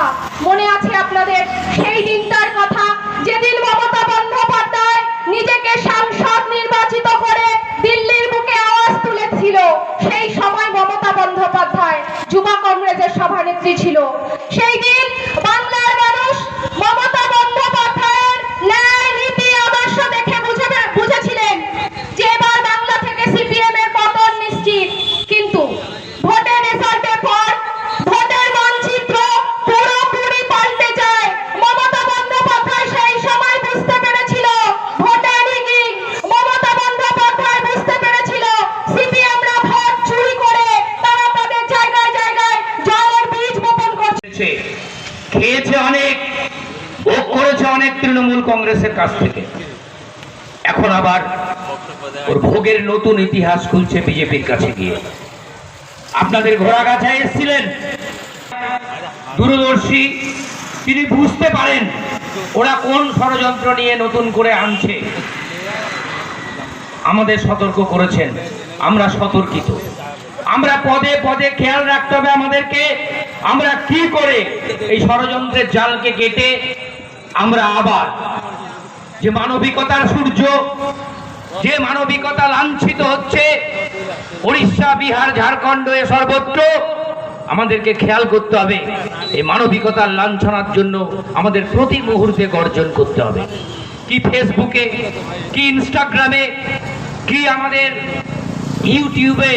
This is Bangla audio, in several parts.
কথা মনে আছে আপনাদের? সেই দিনটার কথা যেদিন মমতা বন্দ্যোপাধ্যায় নিজেকে সাংসদ নির্বাচিত করে দিল্লির বুকে আওয়াজ তুলেছিল, সেই সময় মমতা বন্দ্যোপাধ্যায় যুব কংগ্রেসের সভানেত্রী ছিল। সেই দিন খেয়েছে অনেক ভোগ করেছে অনেক তৃণমূল কংগ্রেসের কাছ থেকে। এখন আবার ওর ভোগের নতুন ইতিহাস খুলছে বিজেপির কাছে গিয়ে। আপনাদের ঘোড়া গাছায় এসেছিলেন? দূরদর্শী, তিনি বুঝতে পারেন ওরা কোন ষড়যন্ত্র নিয়ে নতুন করে আনছে। আমাদের সতর্ক করেছেন, আমরা সতর্কিত। আমরা পদে পদে খেয়াল রাখতে হবে আমাদেরকে। আমরা কি করে এই ষড়যন্ত্রের জালকে কেটে আমরা আবার যে মানবিকতার সূর্য, যে মানবিকতা লাঞ্ছিত হচ্ছে উড়িষ্যা বিহার, ঝাড়খণ্ড এ সর্বত্র আমাদেরকে খেয়াল করতে হবে। এই মানবিকতার লাঞ্ছনার জন্য আমাদের প্রতি মুহূর্তে গর্জন করতে হবে। কি ফেসবুকে কি ইনস্টাগ্রামে কি আমাদের ইউটিউবে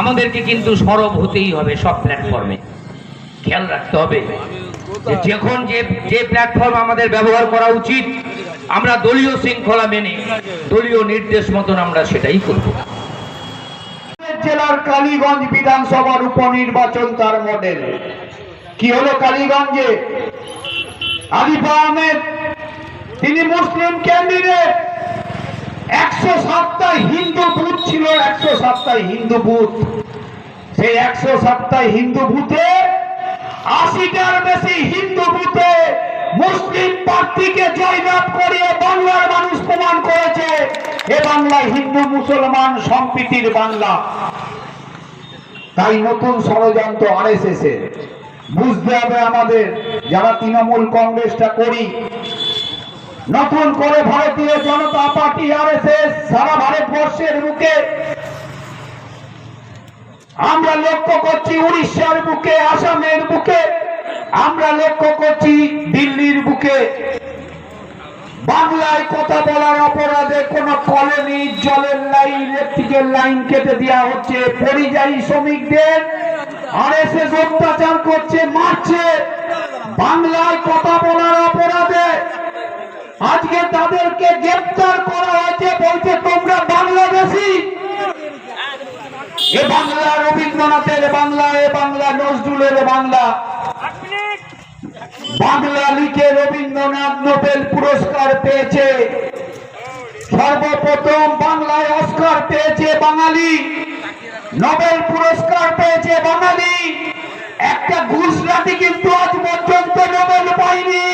আমাদেরকে কিন্তু সরব হতেই হবে সব প্ল্যাটফর্মে খেয়াল রাখতে হবে যখন যে যে প্ল্যাটফর্ম আমাদের ব্যবহার করা উচিত, আমরা দলীয় শৃঙ্খলা মেনে, দলীয় নির্দেশ মতন আমরা সেটাই করব। জেলার কালীগঞ্জ বিধানসভার উপনির্বাচন তার মডেল। কি হলো কালীগঞ্জে? আরিফ আহমেদ, তিনি মুসলিম ক্যান্ডিডেট। একশো সাতটা হিন্দু বুথ ছিল, একশো সাতটা হিন্দু বুথ। সেই একশো সাতটা হিন্দু বুথে আশিটার বেশি হিন্দু বুথে মুসলিম প্রার্থীকে জয়লাভ করিয়ে বাংলার মানুষ প্রমাণ করেছে, এ বাংলা হিন্দু মুসলমান সম্প্রীতির বাংলা। তাই নতুন ষড়যন্ত্র এর। বুঝতে হবে আমাদের, যারা তৃণমূল কংগ্রেসটা করি, নতুন করে ভারতীয় জনতা পার্টি আরএসএস সারা ভারতবর্ষের বুকে। আমরা লক্ষ্য করছি উড়িষ্যার বুকে, আসামের বুকে আমরা লক্ষ্য করছি দিল্লির বুকে বাংলায় কথা বলার অপরাধে কোন কলোনি জলের লাইন ইলেকট্রিকের লাইন কেটে দেওয়া হচ্ছে। পরিযায়ী শ্রমিকদের আরএসএস অত্যাচার করছে, মারছে। বাংলায় কথা বলার অপরাধে আজকে তাদেরকে গ্রেপ্তার করা হয়েছে, বলছে তোমরা বাংলাদেশি। এ বাংলা, রবীন্দ্রনাথের বাংলা, এ বাংলা, নজরুলের বাংলা। বাংলা লিখে রবীন্দ্রনাথ নোবেল পুরস্কার পেয়েছে। সর্বপ্রথম বাংলায় অস্কার পেয়েছে বাঙালি। নোবেল পুরস্কার পেয়েছে বাঙালি। একটা গুজরাটি কিন্তু আজ পর্যন্ত নোবেল পায়নি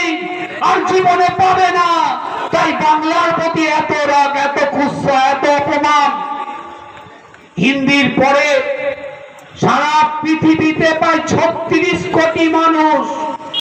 আর জীবনে পাবে না। তাই বাংলার প্রতি এত রাগ, এত কুৎসা এত অপমান। হিন্দির পরে সারা পৃথিবীতে প্রায় ছত্রিশ কোটি মানুষ